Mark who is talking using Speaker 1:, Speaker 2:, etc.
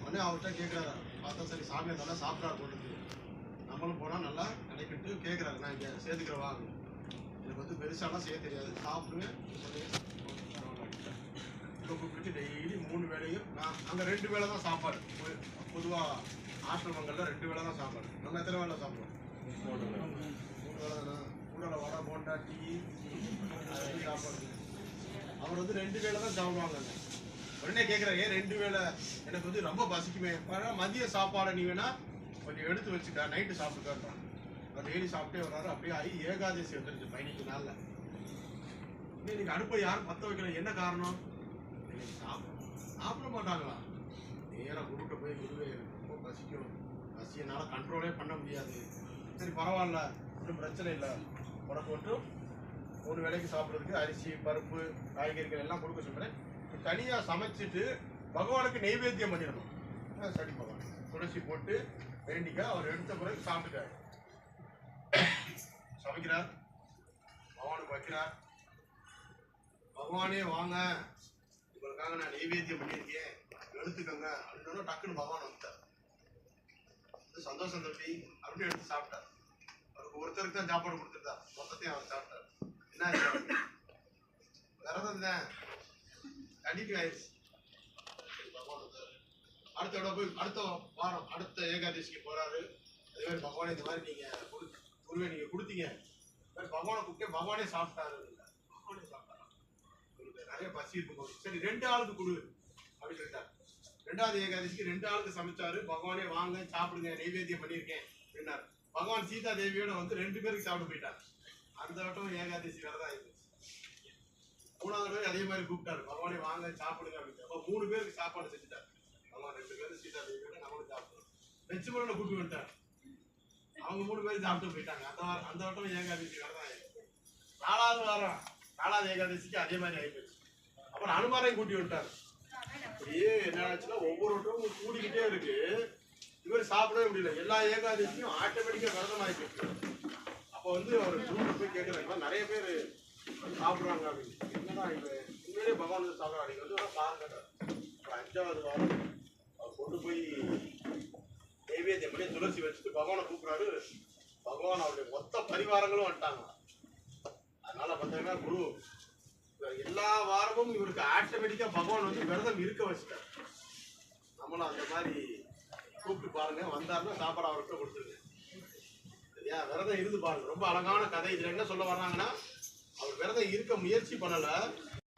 Speaker 1: உடனே அவர்கிட்ட கேட்குறாரு பார்த்தா சரி சாமியை நல்லா சாப்பிட்றாரு போட்டுக்கு நம்மளும் போனால் நல்லா நினைக்கிட்டு கேட்குறாரு நான் இங்கே சேர்த்துக்கிறவா? எனக்கு வந்து பெருசாலாம் செய்ய தெரியாது. சாப்பிடுவேன் இப்போ கூப்பிட்டு டெய்லி மூணு வேளையும் நான் அங்கே ரெண்டு வேளை தான் சாப்பாடு. பொதுவாக ஆசிரமங்களில் ரெண்டு வேளை தான் சாப்பாடு. நம்ம எத்தனை வேலை சாப்பிடுவோம்? மூணு வேளை. மூணு வேலை வடை போண்டா டீ சாப்பாடு. அவர் வந்து ரெண்டு வேளை தான் சாப்பிடுவாங்க உடனே கேட்குறேன் ஏன் ரெண்டு வேளை எனக்கு வந்து ரொம்ப பசிக்குமே. மதிய சாப்பாடை நீ வேணா கொஞ்சம் எடுத்து வச்சுக்கா நைட்டு சாப்பிட்டுக்கான்றான். அவர் டெய்லி சாப்பிட்டே வர்றாரு. அப்படியே ஆகி ஏகாதசி வந்துருச்சு பதினஞ்சு நாளில். இன்னைக்கு அடுப்பை யாரும் பற்ற வைக்கல. என்ன காரணம்? இன்னைக்கு சாப்பிட சாப்பிட மாட்டாங்களா? நேராக குருட்ட போய் குருவே ரொம்ப பசிக்கும். பசியினால கண்ட்ரோலே பண்ண முடியாது. சரி பரவாயில்ல. ஒன்றும் பிரச்சனை இல்லை. உனக்கு மட்டும் ஒரு வேளைக்கு சாப்பிட்றதுக்கு அரிசி பருப்பு காய்கறிகள் எல்லாம் கொடுக்க சொல்கிறேன் தனியாக சமைச்சிட்டு பகவானுக்கு நெய்வேத்தியம் பண்ணிடணும். சரி பகவான். துளசி போட்டு வேண்டிக்க அவர் எடுத்த பிறகு சாப்பிட்டுக்காரு சமைக்கிறார். பகவானுக்கு வைக்கிறார். பகவானே வாங்க. உங்களுக்காக நான் நைவேத்தியம் பண்ணியிருக்கேன். எடுத்துக்கோங்க. அப்படின்னு டக்குன்னு பகவான் வந்துட்டார். சந்தோஷம் தம்பி அப்படின்னு எடுத்து சாப்பிட்டார். அவருக்கு ஒருத்தருக்கு தான் சாப்பாடு கொடுத்துருந்தார் மொத்தத்தையும் அவர் சாப்பிட்டார். என்ன விரதம் தான். கண்டிப்பா ஆயிடுச்சு சரி, வந்தாரு. அடுத்த இடம் போய் அடுத்த வாரம் அடுத்த ஏகாதசிக்கு போறாரு. அதே மாதிரி பகவானே இந்த மாதிரி நீங்க கொடு- குருவே நீங்க கொடுத்தீங்க. இந்த மாதிரி பகவானை கூப்பிட்டு பகவானே சாப்பிட்டாரு. பகவானே சாப்பிட்டாரா? நிறைய பசி இருக்கும் சரி ரெண்டு ஆளுக்கு கொடு அப்படின்னு சொல்லிட்டார். ரெண்டாவது ஏகாதசிக்கு ரெண்டு ஆளுக்கு சமைச்சாரு. பகவானே வாங்க சாப்பிடுங்க நைவேத்தியம் பண்ணியிருக்கேன் அப்படின்னாரு. பகவான் சீதா தேவியோட வந்து ரெண்டு பேருக்கு சாப்பிட போயிட்டார். அந்த வட்டம் ஏகாதசி வேலை தான் அதே மாதிரி கூப்பிட்டாரு. பகவானே வாங்க சாப்பிடுங்க அப்படின்னு அப்போ மூணு பேருக்கு சாப்பாடு செஞ்சுட்டாரு. பகவான் ரெண்டு பேரும் சீதா தேவியோட நம்மளும் சாப்பிடுறோம் லட்சுமணனை கூப்பிட்டு வந்துட்டார்? அவங்க மூணு பேரும் சாப்பிட்டு போயிட்டாங்க. அந்த வாரம் அந்த வட்டம் ஏகாதசி வரதான் நாலாவது வாரம் நாலாவது ஏகாதசிக்கு அதே மாதிரி ஆயிப்போச்சு. அப்புறம் அனுமாரையும் கூட்டி விட்டாரு. அப்படியே என்ன ஆச்சுன்னா ஒவ்வொரு வட்டமும் கூடிக்கிட்டே இருக்கு. இவர் சாப்பிடவே முடியல. எல்லா ஏகாதசியும் ஆட்டோமேட்டிக்காக விரதம் ஆயிப்போச்சு அப்போ வந்து அவர் குரூப்ல போய் கேட்குறாங்க நிறைய பேர் சாப்பிடுறாங்க அப்படின்னு. என்னடா பேரே பகவான் வந்து சாப்பிட்றாங்க வந்து பாருங்க. அஞ்சாவது வாரம் அவர் கொண்டு போய் நைவேத்தியம் பண்ணி துளசி வச்சுட்டு பகவானை கூப்பிடுறாரு. பகவான் அவருடைய மொத்த பரிவாரங்களும் வந்துட்டாங்க. அதனால பார்த்தீங்கன்னா குரு எல்லா வாரமும் இவருக்கு ஆட்டோமேட்டிக்காக பகவான் வந்து விரதம் இருக்க வச்சுட்டார். நம்மளும் அந்த மாதிரி கூப்பிட்டு பாருங்க. வந்தாருன்னா சாப்பாடு அவர்கிட்ட கொடுத்துருங்க. சரியா? விரதம் இருந்து பாருங்க. ரொம்ப அழகான கதை. இதில் என்ன சொல்ல வர்றாங்கன்னா அவர் விரதம் இருக்க முயற்சி பண்ணலை.